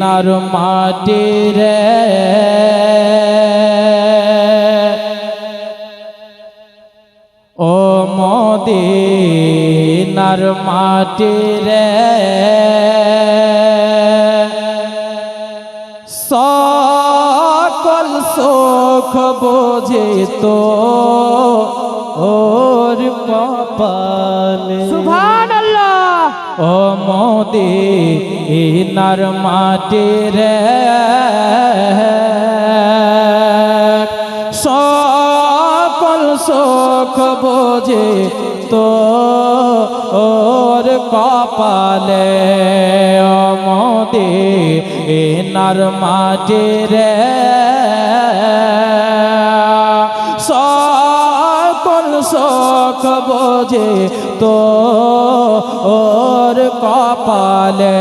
নার মাটি রে। ও মদিনার মাটি রে। সকল সুখ বোঝে তো ওর সুবহানাল্লাহ ও মোদি, ইনার মাটি রে। সকল সুখ বোঝে তো ওর কপালে। ও মোদি, ইনার মাটি রে। সকল শোক বোঝে তো ওর কপালে।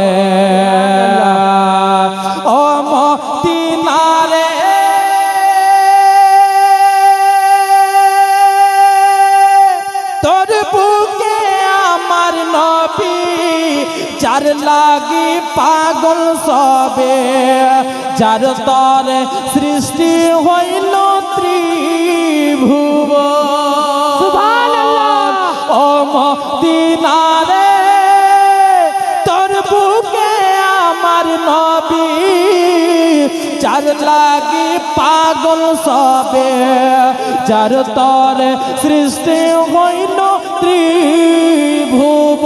যার লাগি পাগল সবে যার তরে সৃষ্টি হইল ত্রিভুব। ও মদিনারে যার লাগি পাগল সবে যার তরে সৃষ্টি হইল ত্রিভুব।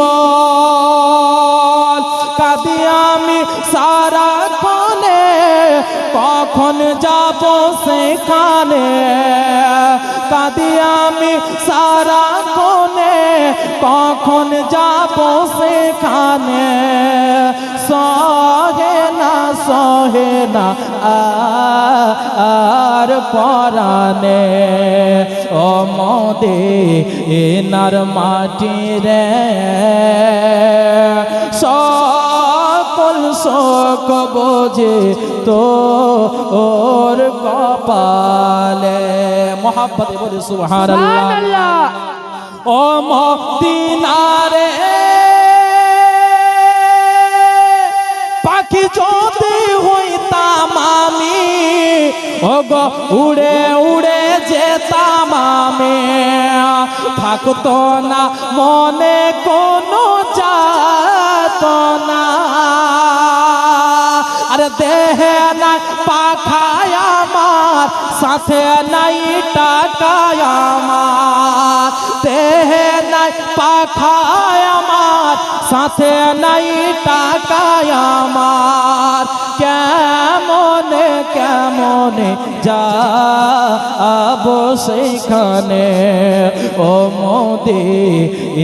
কখন যাব সেখানে? কাদি আমি সারা কোনে কখন যাব সেখানে? সহে না সহে না, আর পরানে ও মদে এনার মাটি রে, সকল শোক বোঝে তো ওর কপালে মোহাম্মতে বলে সুবহানাল্লাহ। সুবহানাল্লাহ। ও মদিনারে। পাখি যদি হইতাম আমি ও গো উড়ে উড়ে যেতাম আমি থাকতো না মনে কোনো যাত না। দেহে নাই পাখায় আমার, সাথে নাই টাকায় আমার। দেহে নাই পাখায় আমার, সাথে নাই টাকায় আমার। কেমনে কেমনে যা আবো সেইখানে ও মোদে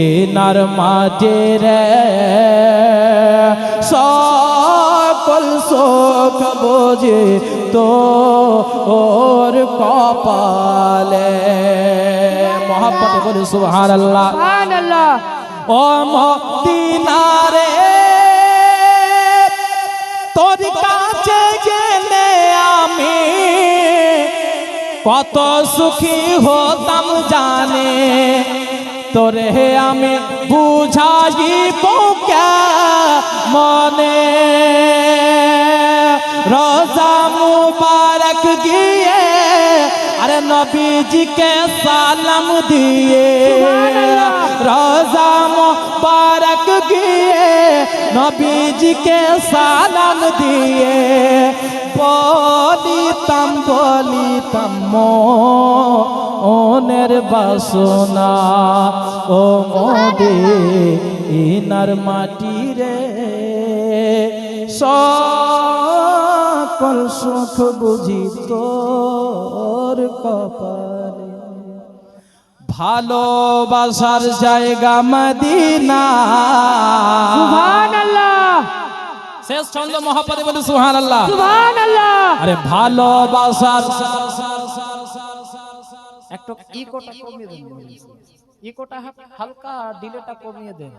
এনার মাঝে রে। সকল শোক বোঝে তো ওর কপালে। মোহাম্মত বলে সুবহান আল্লাহ ও মদিনারে তোর কাছে গেলে আমি কত সুখী হতাম জানে। তোরে আমি বুঝাইব মনে রোজা মুবারক গিয়ে আরে নবীজিকে সালাম দিয়ে। রোজা মুবারক গিয়ে নবীজিকে সালাম দিয়ে। বলিতাম বলিতাম মনের বাসনা। ও মোদে ইনার মাটি রে। সকল সুখ বুঝি তোর কপালে। ভালোবাসার জায়গা মদিনা। শেষ ছন্দ মহাপদে বলে সুহান আল্লাহ সুবহানাল্লাহ। আরে ভালোবাসার একটু ইকোটা কমিয়ে দেন ইকোটা হালকা ডিলেটা কমিয়ে দেন।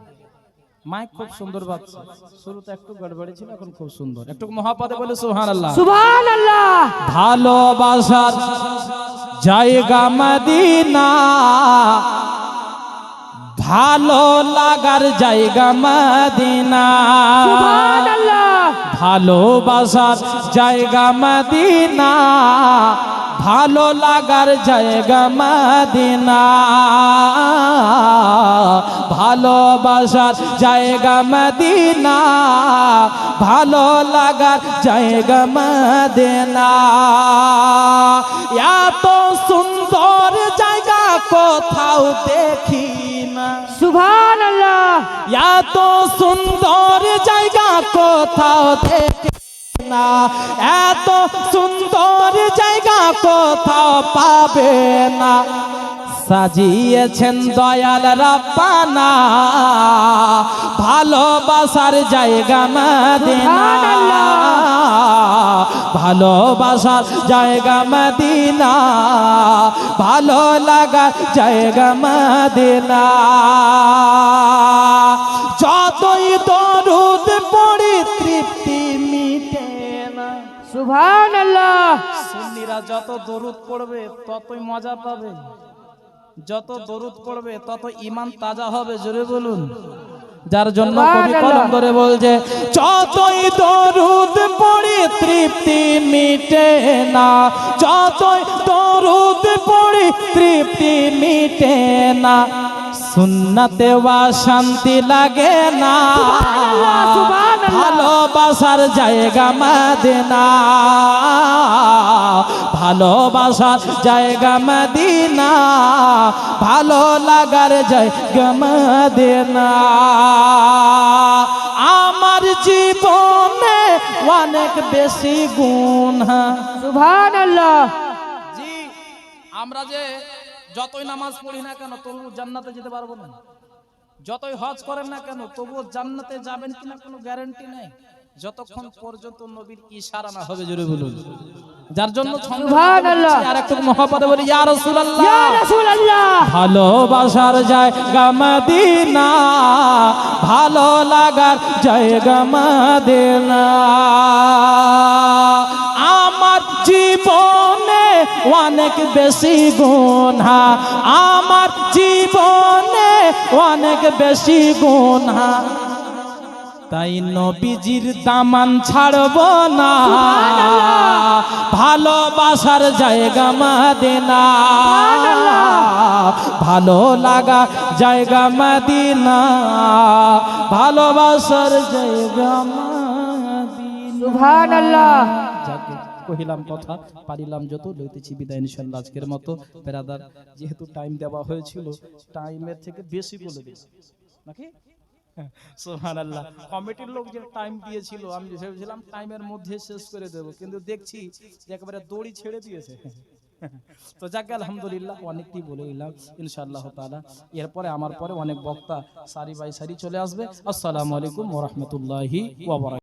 মাইক খুব সুন্দর বাজছে শুরুতে একটু গড়বড়ি ছিল এখন খুব সুন্দর। একটু মহাপদে বলে সুহান আল্লাহ সুবহানাল্লাহ ভালোবাসার জায়গা মদিনা। ভালো লাগার জায়গা মদিনা। ভালোবাসার জায়গা মদিনা। ভালো লাগার জায়গা মদিনা। ভালোবাসার জায়গা মদিনা। ভালো লাগার জায়গা মদিনা। এত সুন্দর জায়গা কোথাও দেখি না সুভান এত সুন্দর জায়গা কোথাও দেখি না এত সুন্দর জায়গা কোথাও পাবে না সাজিয়েছেন দয়াল রাব্বানা। ভালোবাসার জায়গা মদিনা। ভালোবাসার জায়গা মদিনা। ভালো লাগার জায়গা মদিনা। যতই দরুদ পড়ি তৃপ্তি মিটে না। সুভান আল্লাহ সুন্নিরা যত দরুদ পড়বে ততই মজা পাবে। যত দরুদ পড়বে তত ইমান তাজা হবে জোরে বলুন। যার জন্য কবি কলম ধরে বলছে যতই দরুদ পড়ি তৃপ্তি মিটে না যতই দরুদ পড়ি তৃপ্তি মিটে না সুন্নতে বা শান্তি লাগে না। ভালোবাসার জায়গা মদিনা। ভালোবাসার জায়গা মদিনা। ভালো লাগার জায়গা মদিনা। আমার জীবনে অনেক বেশি গুণ। সুভান জি আমরা যে যতই নামাজ পড়ি না কেন তবু জান্নাতে যেতে পারব না। যতই হজ করেন না কেন তবুও জান্নাতে যাবেন কিনা কোনো গ্যারান্টি নাই। যতক্ষণ পর্যন্ত নবীর ইশারা না হবে জোরে বলুন। যার জন্য। আর একটু মহাপদে বলি ইয়া ইয়া রাসূলুল্লাহ রাসূলুল্লাহ। ভালোবাসার জায়গা মদিনা ভালো লাগার জায়গা মদিনা। জীবনে অনেক বেশি গুণা। আমার জীবনে অনেক বেশি গুণা। তাই নবীজির দামান ছাড়ব না। ভালোবাসার জায়গা মদিনা। ভালো লাগা জায়গা মদিনা। ভালোবাসার জায়গা মদিনা। যাকে কহিলাম কথা পারিলাম যত, লইতেছি বিদায় ইনশাল্লাহ আজকের মতো। বেরাদার, যেহেতু টাইম দেওয়া হয়েছিল টাইমের থেকে বেশি বলে দিয়েছি নাকি? সুবহানাল্লাহ। কমিটির লোক যে টাইম দিয়েছিল, আমি ভেবেছিলাম টাইমের মধ্যে শেষ করে দেব, কিন্তু দেখছি যে একেবারে দড়ি ছেড়ে দিয়েছে। তো আলহামদুলিল্লাহ, অনেকটি বলে দিলাম ইনশাআল্লাহ তাআলা। এরপরে, আমার পরে অনেক বক্তা সারি বাই সারি চলে আসবে। আসসালামু আলাইকুম ওয়া রাহমাতুল্লাহি ওয়া বারাকাতুহু।